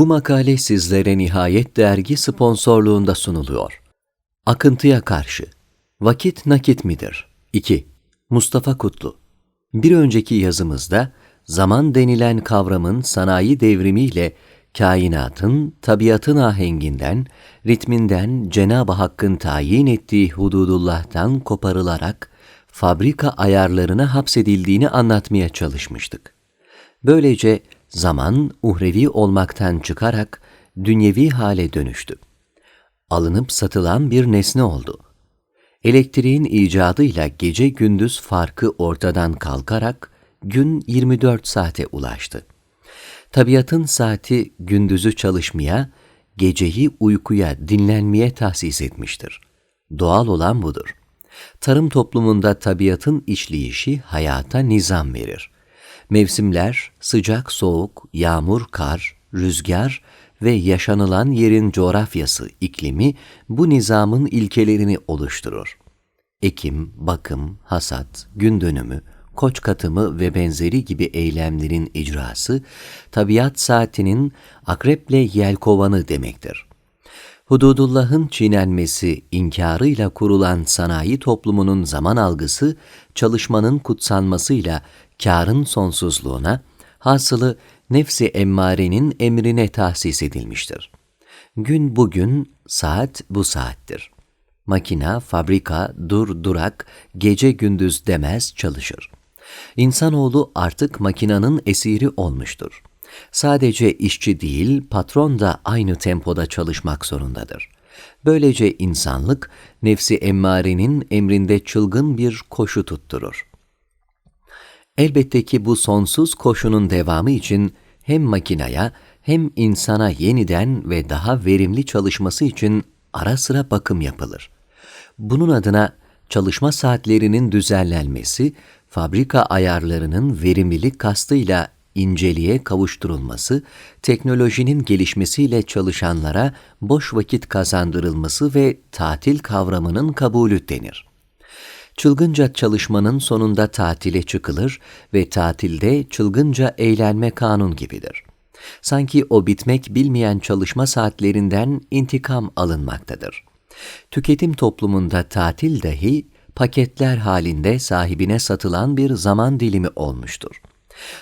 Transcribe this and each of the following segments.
Bu makale sizlere Nihayet Dergi sponsorluğunda sunuluyor. Akıntıya karşı. Vakit nakit midir? 2. Mustafa Kutlu. Bir önceki yazımızda zaman denilen kavramın sanayi devrimiyle kainatın, tabiatın ahenginden, ritminden Cenab-ı Hakk'ın tayin ettiği hududullah'tan koparılarak fabrika ayarlarına hapsedildiğini anlatmaya çalışmıştık. Böylece zaman uhrevi olmaktan çıkarak dünyevi hale dönüştü. Alınıp satılan bir nesne oldu. Elektriğin icadıyla gece gündüz farkı ortadan kalkarak gün 24 saate ulaştı. Tabiatın saati gündüzü çalışmaya, geceyi uykuya, dinlenmeye tahsis etmiştir. Doğal olan budur. Tarım toplumunda tabiatın işleyişi hayata nizam verir. Mevsimler, sıcak, soğuk, yağmur, kar, rüzgar ve yaşanılan yerin coğrafyası, iklimi bu nizamın ilkelerini oluşturur. Ekim, bakım, hasat, gün dönümü, koç katımı ve benzeri gibi eylemlerin icrası, tabiat saatinin akreple yelkovanı demektir. Hududullah'ın çiğnenmesi, inkarıyla kurulan sanayi toplumunun zaman algısı, çalışmanın kutsanmasıyla kârın sonsuzluğuna, hasılı nefsi emmarenin emrine tahsis edilmiştir. Gün bugün, saat bu saattir. Makina, fabrika, dur durak, gece gündüz demez çalışır. İnsanoğlu artık makinanın esiri olmuştur. Sadece işçi değil, patron da aynı tempoda çalışmak zorundadır. Böylece insanlık, nefsi emmarenin emrinde çılgın bir koşu tutturur. Elbette ki bu sonsuz koşunun devamı için hem makinaya hem insana yeniden ve daha verimli çalışması için ara sıra bakım yapılır. Bunun adına çalışma saatlerinin düzenlenmesi, fabrika ayarlarının verimlilik kastıyla inceliğe kavuşturulması, teknolojinin gelişmesiyle çalışanlara boş vakit kazandırılması ve tatil kavramının kabulü denir. Çılgınca çalışmanın sonunda tatile çıkılır ve tatilde çılgınca eğlenme kanun gibidir. Sanki o bitmek bilmeyen çalışma saatlerinden intikam alınmaktadır. Tüketim toplumunda tatil dahi paketler halinde sahibine satılan bir zaman dilimi olmuştur.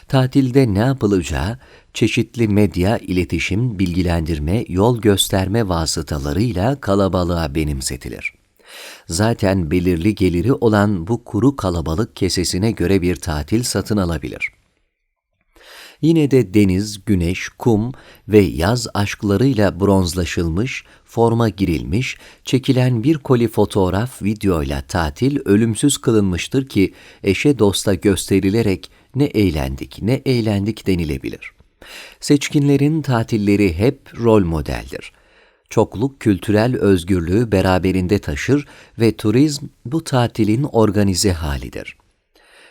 Tatilde ne yapılacağı, çeşitli medya, iletişim, bilgilendirme, yol gösterme vasıtalarıyla kalabalığa benimsetilir. Zaten belirli geliri olan bu kuru kalabalık kesesine göre bir tatil satın alabilir. Yine de deniz, güneş, kum ve yaz aşklarıyla bronzlaşılmış, forma girilmiş, çekilen bir koli fotoğraf, videoyla tatil ölümsüz kılınmıştır ki eşe dosta gösterilerek ne eğlendik ne eğlendik denilebilir. Seçkinlerin tatilleri hep rol modeldir. Çokluk kültürel özgürlüğü beraberinde taşır ve turizm bu tatilin organize halidir.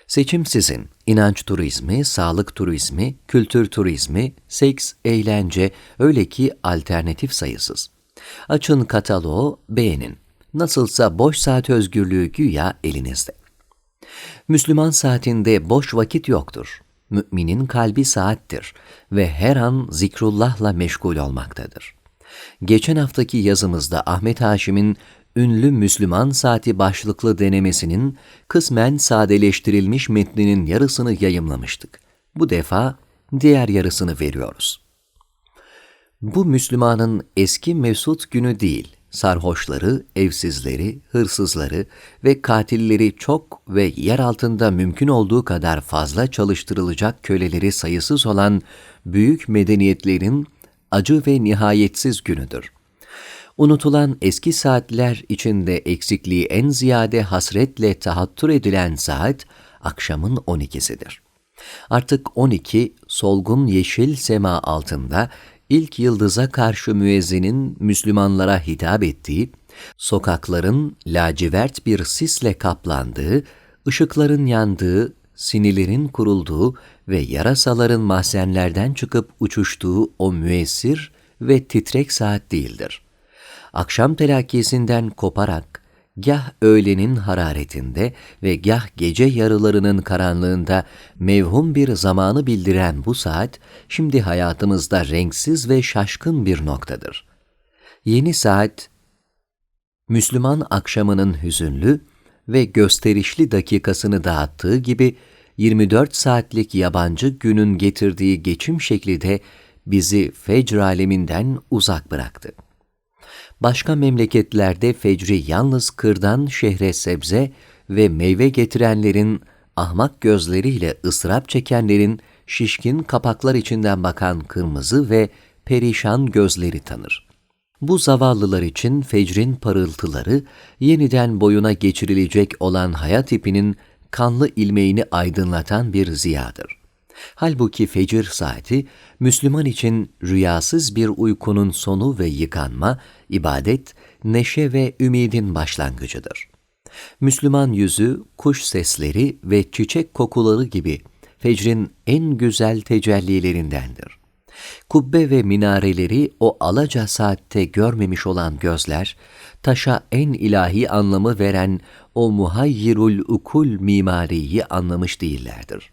Seçim sizin. İnanç turizmi, sağlık turizmi, kültür turizmi, seks, eğlence, öyle ki alternatif sayısız. Açın kataloğu, beğenin. Nasılsa boş saat özgürlüğü güya elinizde. Müslüman saatinde boş vakit yoktur. Müminin kalbi saattir ve her an zikrullahla meşgul olmaktadır. Geçen haftaki yazımızda Ahmet Haşim'in ünlü Müslüman saati başlıklı denemesinin kısmen sadeleştirilmiş metninin yarısını yayımlamıştık. Bu defa diğer yarısını veriyoruz. Bu Müslümanın eski mesut günü değil, sarhoşları, evsizleri, hırsızları ve katilleri çok ve yer altında mümkün olduğu kadar fazla çalıştırılacak köleleri sayısız olan büyük medeniyetlerin acı ve nihayetsiz günüdür. Unutulan eski saatler içinde eksikliği en ziyade hasretle tahattür edilen saat, akşamın 12'sidir. Artık 12, solgun yeşil sema altında ilk yıldıza karşı müezzinin Müslümanlara hitap ettiği, sokakların lacivert bir sisle kaplandığı, ışıkların yandığı, sinilerin kurulduğu ve yarasaların mahzenlerden çıkıp uçuştuğu o müessir ve titrek saat değildir. Akşam telakkisinden koparak, gah öğlenin hararetinde ve gah gece yarılarının karanlığında mevhum bir zamanı bildiren bu saat, şimdi hayatımızda renksiz ve şaşkın bir noktadır. Yeni saat, Müslüman akşamının hüzünlü ve gösterişli dakikasını dağıttığı gibi 24 saatlik yabancı günün getirdiği geçim şekli de bizi fecr aleminden uzak bıraktı. Başka memleketlerde fecri yalnız kırdan şehre sebze ve meyve getirenlerin, ahmak gözleriyle ısrap çekenlerin şişkin kapaklar içinden bakan kırmızı ve perişan gözleri tanır. Bu zavallılar için fecrin parıltıları, yeniden boyuna geçirilecek olan hayat ipinin kanlı ilmeğini aydınlatan bir ziyadır. Halbuki fecir saati, Müslüman için rüyasız bir uykunun sonu ve yıkanma, ibadet, neşe ve ümidin başlangıcıdır. Müslüman yüzü, kuş sesleri ve çiçek kokuları gibi fecrin en güzel tecellilerindendir. Kubbe ve minareleri o alaca saatte görmemiş olan gözler, taşa en ilahi anlamı veren o muhayyirul ukul mimariyi anlamış değillerdir.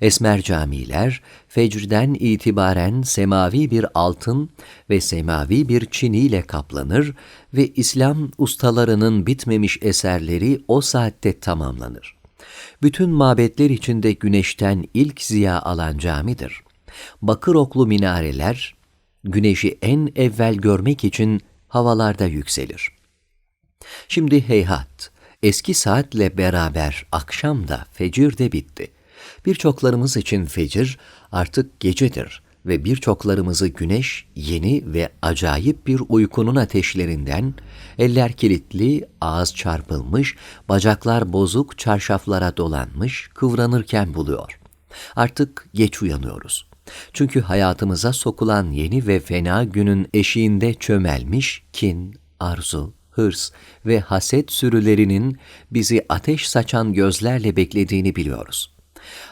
Esmer camiler, fecriden itibaren semavi bir altın ve semavi bir çiniyle kaplanır ve İslam ustalarının bitmemiş eserleri o saatte tamamlanır. Bütün mabetler içinde güneşten ilk ziya alan camidir. Bakır oklu minareler, güneşi en evvel görmek için havalarda yükselir. Şimdi heyhat, eski saatle beraber akşam da fecir de bitti. Birçoklarımız için fecir artık gecedir ve birçoklarımızı güneş yeni ve acayip bir uykunun ateşlerinden, eller kilitli, ağız çarpılmış, bacaklar bozuk çarşaflara dolanmış, kıvranırken buluyor. Artık geç uyanıyoruz. Çünkü hayatımıza sokulan yeni ve fena günün eşiğinde çömelmiş kin, arzu, hırs ve haset sürülerinin bizi ateş saçan gözlerle beklediğini biliyoruz.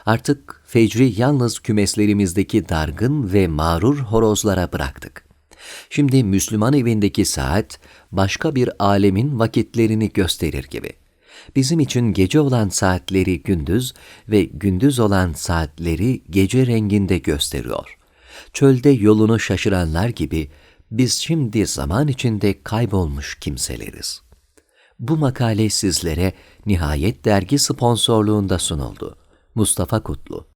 Artık fecri yalnız kümeslerimizdeki dargın ve mağrur horozlara bıraktık. Şimdi Müslüman evindeki saat başka bir alemin vakitlerini gösterir gibi. Bizim için gece olan saatleri gündüz ve gündüz olan saatleri gece renginde gösteriyor. Çölde yolunu şaşıranlar gibi biz şimdi zaman içinde kaybolmuş kimseleriz. Bu makale sizlere Nihayet Dergi sponsorluğunda sunuldu. Mustafa Kutlu